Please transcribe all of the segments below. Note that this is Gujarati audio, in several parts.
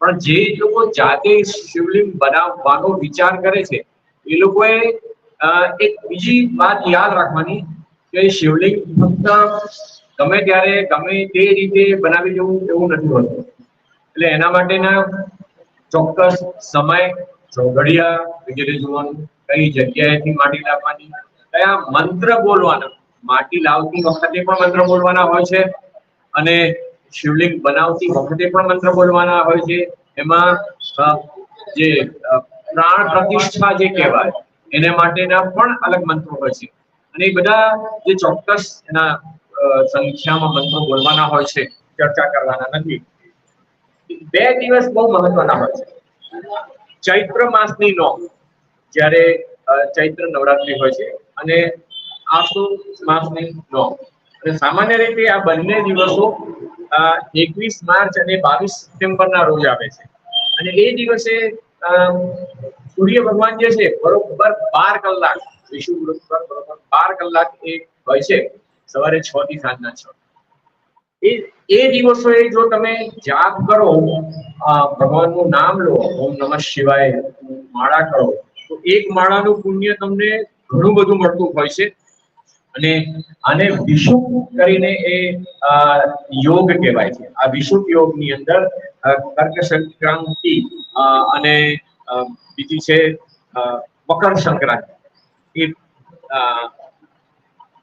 પણ જે લોકો જાતે શિવલિંગ બનાવવાનો વિચાર કરે છે, એ લોકોએ એક બીજી વાત યાદ રાખવાની કે શિવલિંગ ફક્ત ગમે ત્યારે ગમે તે રીતે બનાવી દેવું એવું નથી હોતું. એટલે એના માટેના ચોક્કસ સમય, ચોઘડિયા, વગેરે જોવાનું, કઈ જગ્યાએથી માટી લાવવાની, કયા મંત્ર બોલવાના, માટી લાવતી વખતે પણ મંત્ર બોલવાના હોય છે. અને શિવલિંગ બનાવતી વખતે પણ મંત્ર બોલવાના હોય છે. એમાં જે પ્રાણ પ્રતિષ્ઠા જે કહેવાય, એને માટેના પણ અલગ મંત્રો હોય છે. અને એ બધા જે ચોક્કસ એના સંખ્યામાં મંત્રો બોલવાના હોય છે, ચર્ચા કરવાના નથી. બે દિવસ બહુ મહત્વના હોય છે. ચૈત્ર માસની નો જ્યારે ચૈત્ર નવરાત્રી હોય છે, અને આસો માસની નો અને સામાન્ય રીતે આ બંને દિવસો એકવીસ માર્ચ અને બાવીસ સપ્ટેમ્બરના રોજ આવે છે. અને એ દિવસે સૂર્ય ભગવાન જે છે, બરોબર બાર કલાક વિષુવવૃત્ત પર બરોબર બાર કલાક એ હોય છે, સવારે છ થી સાંજના છ. એ એ દિવસોએ જો તમે જાપ કરો ભગવાનનું નામ લો, ઓમ નમઃ શિવાય, માળા કરો, તો એક માળાનું પુણ્ય તમને ઘણું બધું મળતું હોય છે. અને આને વિષુક કરીને એ યોગ કહેવાય છે. આ વિશુદ્ધ યોગની અંદર કર્ક સંક્રાંતિ અને બીજી છે મકર સંક્રાંતિ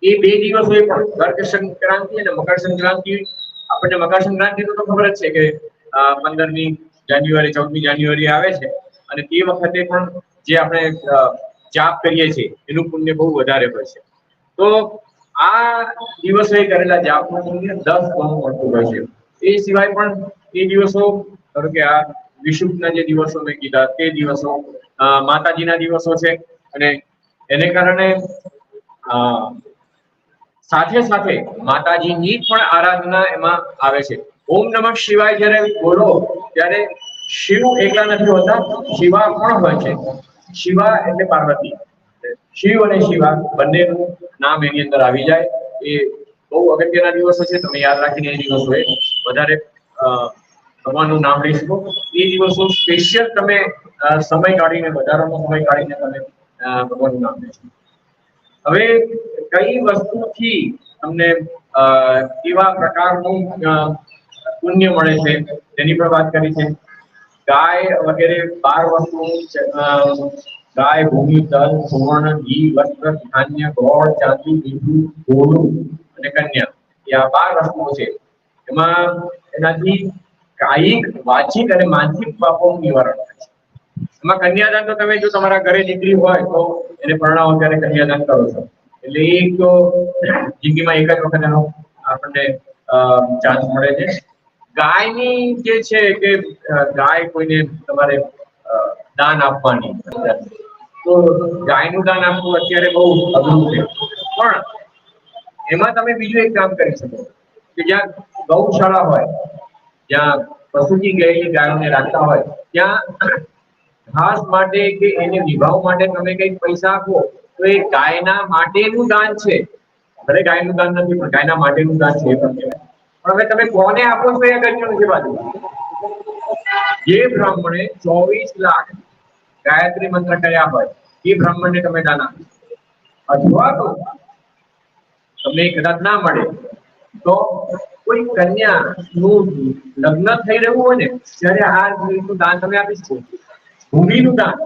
એ બે દિવસો એ પણ કર્ક સંક્રાંતિ અને મકર સંક્રાંતિ આપણને મકર સંક્રાંતિ તો ખબર જ છે કે પંદરમી જાન્યુઆરી, ચૌદમી જાન્યુઆરી આવે છે. અને તે વખતે પણ જે આપણે જાપ કરીએ છીએ, એનું પુણ્ય બહુ વધારે હોય છે. તો આ દિવસે કરેલા જાપનું પુણ્ય દસ ગણું મળતું હોય છે. એ સિવાય પણ એ દિવસો, ધારો કે આ વિષુભના જે દિવસો મેં કીધા, તે દિવસો માતાજીના દિવસો છે. અને એને કારણે સાથે સાથે માતાજીની પણ આરાધના એમાં આવે છે. ઓમ નમઃ શિવાય જ્યારે બોલો, ત્યારે શિવ એકલા નથી હોતા, શિવા પણ હોય છે. શિવા એટલે પાર્વતી. શિવ અને શિવા બંનેનું નામ એની અંદર આવી જાય. એ બહુ અગત્યના દિવસો છે, તમે યાદ રાખીને એ દિવસોએ વધારે ભગવાનનું નામ લઈ એ દિવસો સ્પેશિયલ તમે સમય કાઢીને, વધારાનો સમય કાઢીને તમે ભગવાનનું નામ લેશો હવે કઈ વસ્તુથી તમને કેવા પ્રકારનું પુણ્ય મળે છે? તેની પર વાત કરી છે. ગાય વગેરે બાર વસ્તુ ગાય, ભૂમિ, તલ, સુવર્ણ, ઘી, વસ્ત્ર, ધાન્ય, ગોળ, ચાંદી મીઠું ઘોડું અને કન્યા. એ આ બાર વસ્તુઓ છે. એમાં એનાથી કાયિક વાચિક અને માનસિક પાપોનું નિવારણ થાય છે. એમાં કન્યાદાન તો તમે જો તમારા ઘરે દીકરી હોય તો એને પરણાવો ત્યારે કન્યાદાન કરો છો. એટલે એક તો જિંદગીમાં એક જ વખત એનો આપણને ચાન્સ મળે છે. ગાયની જે છે કે ગાય કોઈને તમારે દાન આપવાની. તો ગાયનું દાન આપવું અત્યારે બહુ અઘરું છે. પણ એમાં તમે બીજું એક કામ કરી શકો કે જ્યાં ગૌશાળા હોય, જ્યાં પશુજી ગયેલી ગાયોને રાખતા હોય, ત્યાં ઘાસ માટે કે એને વિભાવ માટે તમે કંઈક પૈસા આપો, તો એ ગાયના માટેનું દાન છે. ભલે ગાયનું દાન નથી, પણ ગાયના માટેનું દાન છે એ પણ પણ હવે તમે કોને આપો છો એ અગત્યનું છે બાજુ? જે બ્રાહ્મણે ચોવીસ લાખ ગાયત્રી મંત્ર કર્યા હોય, એ બ્રાહ્મણને તમે દાન આપો અથવા તો તમને કદાચ ના મળે, તો કોઈ કન્યા નું લગ્ન થઈ રહ્યું હોય ને, ત્યારે આ નું દાન તમે આપી શકો. ભૂમિનું દાન.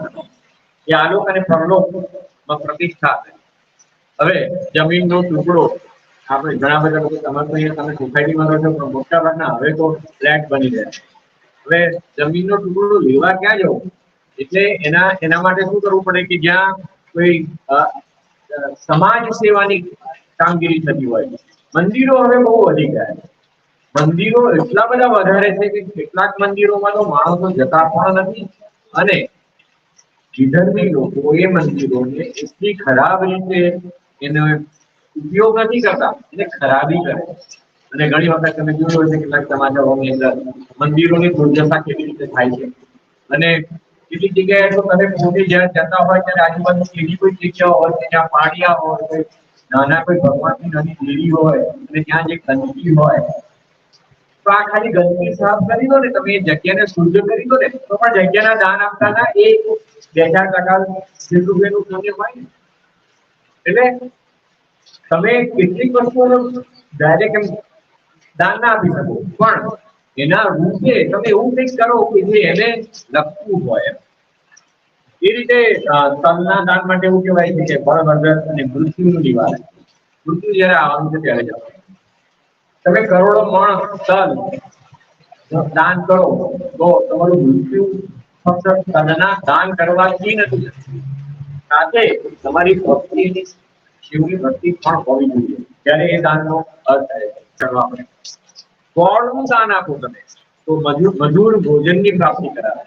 એ આલોક અને પરલોકમાં પ્રતિષ્ઠા હવે જમીનનો ટુકડો, આપણે ઘણા બધા લોકો તમારે તો અહીંયા તમે સોસાયટીમાં રહો છો, પણ મોટા ભાગના હવે તો ફ્લેટ બની ગયા. હવે જમીનનો ટુકડો લેવા ક્યાં જવું? એટલે એના એના માટે શું કરવું પડે કે જ્યાં કોઈ સમાજ સેવાની કામગીરી થતી હોય. મંદિરો હવે બહુ વધી ગયા મંદિરો એટલા બધા વધારે છે કે કેટલાક મંદિરોમાં તો માણસો જતા પણ નથી અને વિધર્મી લોકો એ મંદિરોને એટલી ખરાબ રીતે એનો ઉપયોગ નથી કરતા એને ખરાબી કરે. અને ઘણી વખત તમે જોયું હશે કેટલાક સમાજોની અંદર મંદિરોની દુર્દશા કેવી રીતે થાય છે. અને કેટલીક જગ્યાએ તો તમે પોતે જ્યાં જતા હોય ત્યારે આજુબાજુ એવી કોઈ જગ્યા હોય કે જ્યાં પાડિયા હોય નાના કોઈ ભગવાનની નાની દેવી હોય અને ત્યાં જે ગંદકી હોય. તો આ ખાલી ગંદકી સાફ કરી દો ને, તમે એ જગ્યાને શુદ્ધ કરી દો ને, તો પણ જગ્યાના દાન આપતાના એ બે ચાર ટકા જેટલું પુણ્ય હોય ને. એટલે તમે કેટલીક વસ્તુઓનો ડાયરેક્ટ દાન ના આપી શકો, પણ એના રૂપે તમે એવું કંઈક કરો કે જે એને લખવું હોય એ રીતે તલના દાન માટે એવું કહેવાય છે કે બળવર્ગર અને મૃત્યુનું નિવારણ મૃત્યુ જયારે આવવાનું છે ત્યારે. જવાનું તમે કરોડો મણ તલ દાન કરો, તો તમારું મૃત્યુ ફક્ત તલના દાન કરવાથી નથી સાથે તમારી ભક્તિની શિવની ભક્તિ પણ હોવી જોઈએ. ત્યારે એ દાનનો અર્થ ચલો આપણે ગોળનું દાન આપો તમે. તો મજૂર મજૂર ભોજનની પ્રાપ્તિ કરાવે